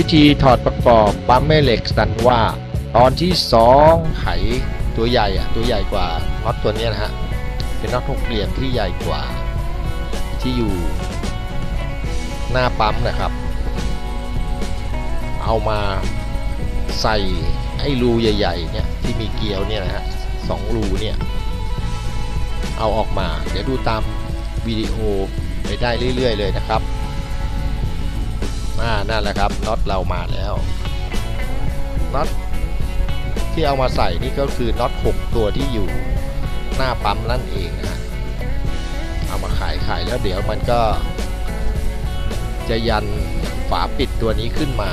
วิธีถอดประกอบปั๊มแม่เหล็กสตันว่า ตอนที่สองไขตัวใหญ่อะตัวใหญ่กว่าน็อตตัวนี้นะฮะ เป็นน็อตหกเหลี่ยมที่ใหญ่กว่า ที่อยู่หน้าปั๊มนะครับ เอามาใส่ไอ้รูใหญ่ๆเนี่ยที่มีเกลียวเนี่ยนะฮะสองรูเนี่ยเอาออกมา เดี๋ยวดูตามวิดีโอไปได้เรื่อยๆเลยนะครับ อ่านั่นแหละครับน็อตเรามาแล้วน็อตที่เอามาใส่นี่ก็คือน็อต6ตัวที่อยู่หน้าปั๊มนั่นเองนะฮะเอามาขายขายแล้วเดี๋ยวมันก็ จะยันฝาปิดตัวนี้ขึ้นมา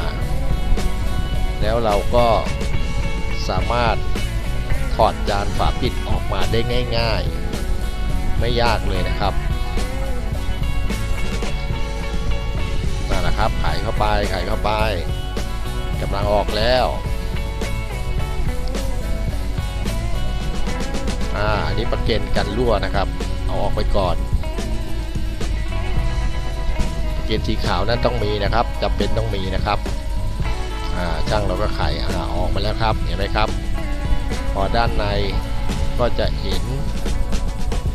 แล้วเราก็สามารถถอดจานฝาปิดออกมาได้ง่าย ๆ ไม่ยากเลยนะครับ นั่นแหละครับไขเข้าไปไขเข้าไปกำลังออกแล้วอ่าอันนี้ประเก็นกันรั่วนะครับ เอาออกไปก่อนเกณฑ์สีขาวนั่นต้องมีนะครับจำเป็นต้องมีนะครับอ่าช่างเราก็ไขอ่าออกมาแล้วครับเห็นไหมครับ พอด้านในก็จะเห็น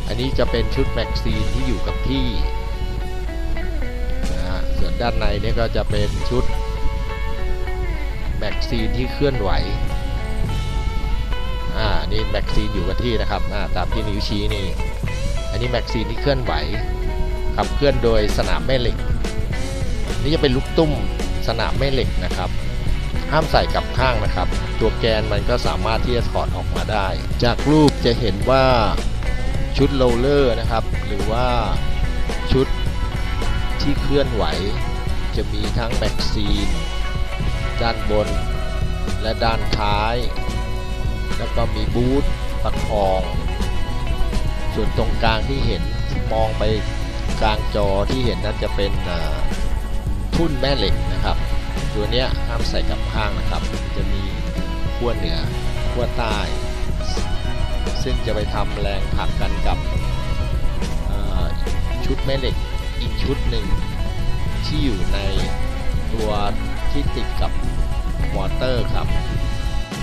อันนี้จะเป็นชุดแม็กซีนที่อยู่กับที่ ส่วนด้านในนี่ก็จะเป็นชุดแม็กซีนที่เคลื่อนไหว อ่า นี่แม็กซีนอยู่กับที่นะครับ อ่า ตามที่นิ้วชี้นี่ อันนี้แม็กซีนที่เคลื่อนไหว ขับเคลื่อนโดยสนามแม่เหล็ก นี่จะเป็นลูกตุ้มสนามแม่เหล็กนะครับ ห้ามใส่กับข้างนะครับ ตัวแกนมันก็สามารถที่จะถอดออกมาได้ จากรูปจะเห็นว่าชุดโรลเลอร์นะครับ หรือว่าชุด ที่เคลื่อนไหว จะมีทั้งแม็กซีน ด้านบน และด้านท้าย แล้วก็มีบูทประคอง ส่วนตรงกลางที่เห็นมองไปกลางจอที่เห็นนั้นจะเป็นทุ่นแม่เหล็กนะครับ ตัวนี้ห้ามใส่กับข้างนะครับ จะมีขั้วเหนือขั้วใต้ ซึ่งจะไปทำแรงผลักกันกับชุดแม่เหล็ก อีกชุดหนึ่งที่อยู่ในตัวที่ติดกับมอเตอร์ครับ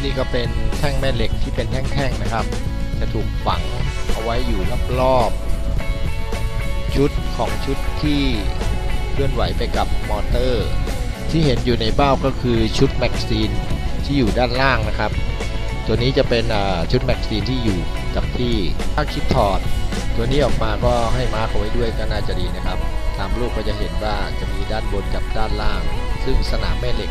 นี่ก็เป็นแท่งแม่เหล็กที่เป็นแท่งๆนะครับ จะถูกฝังเอาไว้อยู่รอบๆชุดของชุดที่เคลื่อนไหวไปกับมอเตอร์ ที่เห็นอยู่ในเบ้าก็คือชุดแม็กซีนที่อยู่ด้านล่างนะครับ ตัวนี้จะเป็นอ่าชุดแม็กซีนที่อยู่กับที่ถ้าคิดถอด ตัวนี้ออกมาก็ให้มาร์คเอาไว้ด้วยก็น่าจะดีนะครับ ตามรูปก็จะเห็นว่าจะมีด้านบนกับด้านล่าง ซึ่งสนามแม่เหล็ก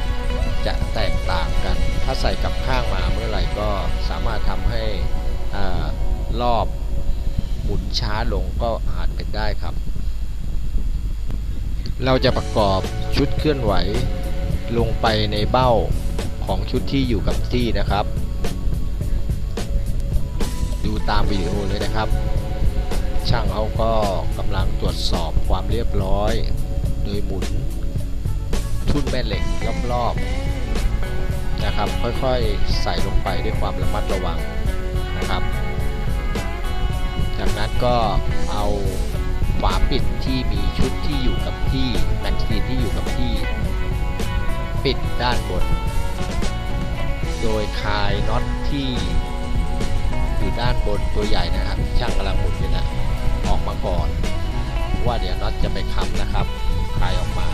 จะแตกต่างกัน ถ้าใส่กับข้างมาเมื่อไหร่ก็สามารถทำให้อารอบหมุนช้าลงก็อาจเป็นได้ครับ เราจะประกอบชุดเคลื่อนไหวลงไปในเบ้าของชุดที่อยู่กับที่นะครับ ดูตามวิดีโอเลยนะครับ ช่างเขาก็กำลังตรวจสอบความเรียบร้อย โดยหมุนทุ่นแม่เหล็กรอบๆนะครับ ค่อยๆใส่ลงไปด้วยความระมัดระวังนะครับ จากนั้นก็เอาฝาปิดที่มีชุดที่อยู่กับที่แม็กซีนที่อยู่กับที่ ปิดด้านบน โดยคลายน็อตที่อยู่ด้านบนตัวใหญ่นะครับ ช่างกำลังหมุนอยู่นะ มาก่อน ว่าเดี๋ยวน็อตจะไปค้ำนะครับคลายออกมา